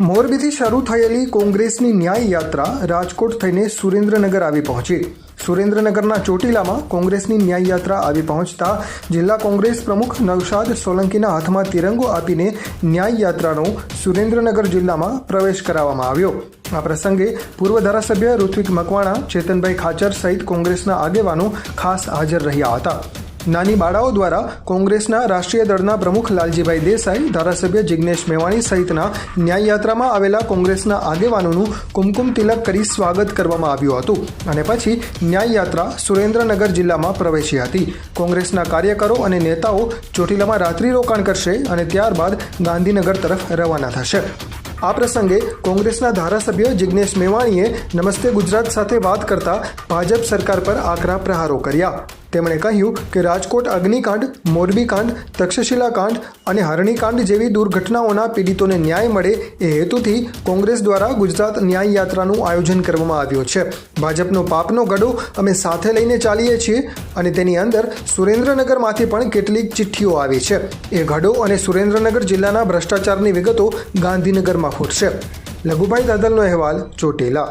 મોરબીથી શરૂ થયેલી કોંગ્રેસની ન્યાય યાત્રા રાજકોટ થઈને સુરેન્દ્રનગર આવી પહોંચી. સુરેન્દ્રનગરના ચોટીલામાં કોંગ્રેસની ન્યાય યાત્રા આવી પહોંચતા જિલ્લા કોંગ્રેસ પ્રમુખ નવશાદ સોલંકીના હાથમાં તિરંગો આપીને ન્યાય યાત્રાનો સુરેન્દ્રનગર જિલ્લામાં પ્રવેશ કરાવવામાં આવ્યો. આ પ્રસંગે પૂર્વ ધારાસભ્ય ઋત્વિક મકવાણા, ચેતનભાઈ ખાચર સહિત કોંગ્રેસના આગેવાનો ખાસ હાજર રહ્યા હતા. નાની બાળાઓ દ્વારા કોંગ્રેસના રાષ્ટ્રીય દળના પ્રમુખ લાલજીભાઈ દેસાઈ, ધારાસભ્ય જિગ્નેશ મેવાણી સહિતના ન્યાય યાત્રામાં આવેલા કોંગ્રેસના આગેવાનોનું કુમકુમ તિલક કરી સ્વાગત કરવામાં આવ્યું હતું અને પછી ન્યાય યાત્રા સુરેન્દ્રનગર જિલ્લામાં પ્રવેશી હતી. કોંગ્રેસના કાર્યકરો અને નેતાઓ ચોટીલામાં રાત્રિ રોકાણ કરશે અને ત્યારબાદ ગાંધીનગર તરફ રવાના થશે. આ પ્રસંગે કોંગ્રેસના ધારાસભ્ય જિગ્નેશ મેવાણીએ નમસ્તે ગુજરાત સાથે વાત કરતા ભાજપ સરકાર પર આકરા પ્રહારો કર્યા. તેમણે કહ્યું કે રાજકોટ અગ્નિકાંડ મોરબી કાંડ તક્ષશિલા અને હરણીકાંડ જેવી દુર્ઘટનાઓના પીડિતોને ન્યાય મળે એ હેતુથી કોંગ્રેસ દ્વારા ગુજરાત ન્યાય યાત્રાનું આયોજન કરવામાં આવ્યું છે. ભાજપનો પાપનો ગડો અમે સાથે લઈને ચાલીએ છીએ અને તેની અંદર સુરેન્દ્રનગરમાંથી પણ કેટલીક ચિઠ્ઠીઓ આવી છે. એ ગઢો અને સુરેન્દ્રનગર જિલ્લાના ભ્રષ્ટાચારની વિગતો ગાંધીનગરમાં ફૂટશે લઘુભાઈ દાદલનો અહેવાલ ચોટીલા.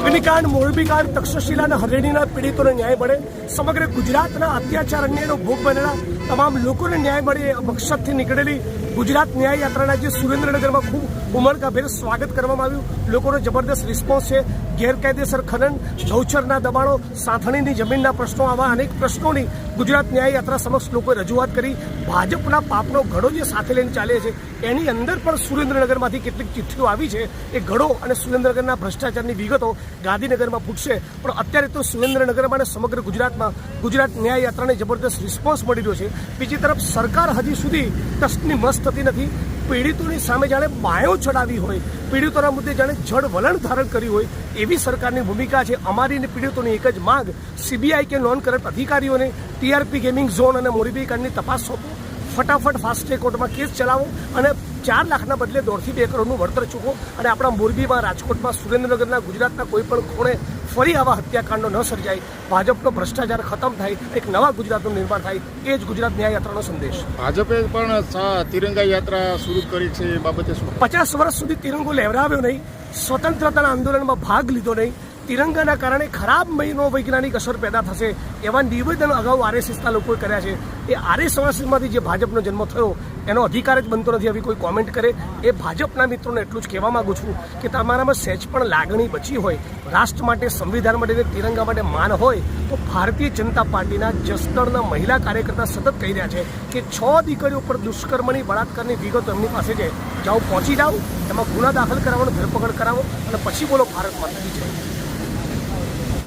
અગ્નિકાંડ મોરબીકાંડ તક્ષશિલા અને હરેડીના પીડિતોને ન્યાય મળે. સમગ્ર ગુજરાતના અત્યાચાર અન્યાયનો ભોગ બનેલા તમામ લોકોને ન્યાય મળે મકસદથી નીકળેલી ગુજરાત ન્યાય યાત્રાના જે સુરેન્દ્રનગરમાં ખૂબ ઉમળકાભેર સ્વાગત કરવામાં આવ્યું. લોકોનો જબરદસ્ત રિસ્પોન્સ છે. ગેરકાયદેસર ખનન ગૌચરના દબાણો, સાથણીની જમીનના પ્રશ્નો આવા અનેક પ્રશ્નોની ગુજરાત ન્યાય યાત્રા સમક્ષ લોકોએ રજૂઆત કરી. ભાજપના પાપનો ઘડો જે સાથે લઈને ચાલે છે, એની અંદર પણ સુરેન્દ્રનગરમાંથી કેટલીક ચિઠ્ઠીઓ આવી છે. એ ઘડો અને સુરેન્દ્રનગરના ભ્રષ્ટાચારની વિગતો ગાંધીનગરમાં ફૂટશે. પણ અત્યારે તો સુરેન્દ્રનગરમાં અને સમગ્ર ગુજરાતમાં ગુજરાત ન્યાય યાત્રાને જબરદસ્ત રિસ્પોન્સ મળી રહ્યો છે. બીજી તરફ સરકાર હજી સુધી ટસ્ટની મસ્ત થતી નથી. પીડિતોની સામે જાણે માયો ચડાવી હોય, પીડિતોના મુદ્દે જાણે જળ વલણ ધારણ કર્યું હોય, એવી સરકારની ભૂમિકા છે. અમારી અને પીડિતોની એક જ માંગ. સીબીઆઈ કે નોન કરપ્ટ અધિકારીઓને ટીઆરપી ગેમિંગ ઝોન અને મોરબી કાંડની તપાસ સોંપો. ફટાફટ ફાસ્ટ ટ્રેક કોર્ટમાં કેસ ચલાવો અને ચાર લાખના બદલે દોઢથી બે કરોડનું વળતર ચૂકવો અને આપણા મોરબીમાં રાજકોટમાં સુરેન્દ્રનગરના ગુજરાતના કોઈ પણ ખૂણે ફરી આવા હત્યાકાંડો ન સર્જાય. ભાજપનો ભ્રષ્ટાચાર ખતમ થાય એક નવા ગુજરાતનું નિર્માણ થાય એ જ ગુજરાત ન્યાય યાત્રાનો સંદેશ. ભાજપે પણ તિરંગા યાત્રા શરૂ કરી છે એ બાબતે પચાસ વર્ષ સુધી તિરંગો લહેરાવ્યો નહીં સ્વતંત્રતાના આંદોલનમાં ભાગ લીધો નહીં તિરંગાના કારણે ખરાબ મહિનો વૈજ્ઞાનિક અસર પેદા થશે એવા નિવેદન અગાઉ આરએસએસના લોકોએ કર્યા છે. એ આરએસએસમાંથી જે ભાજપનો જન્મ થયો, એનો અધિકાર જ બનતો નથી. આવી કોઈ કોમેન્ટ કરે, એ ભાજપના મિત્રોને એટલું જ કહેવા માંગુ છું કે તમારામાં સહેજ પણ લાગણી બચી હોય, રાષ્ટ્ર માટે, સંવિધાન માટે તિરંગા માટે માન હોય, તો ભારતીય જનતા પાર્ટીના જસદણના મહિલા કાર્યકર્તા સતત કહી રહ્યા છે કે છ દીકરીઓ પર દુષ્કર્મની બળાત્કારની વિગતો એમની પાસે છે. જાઓ, પહોંચી જાઓ, એમાં ગુના દાખલ કરાવવાનો ધરપકડ કરાવો અને પછી બોલો, ભારત માતાજી જય.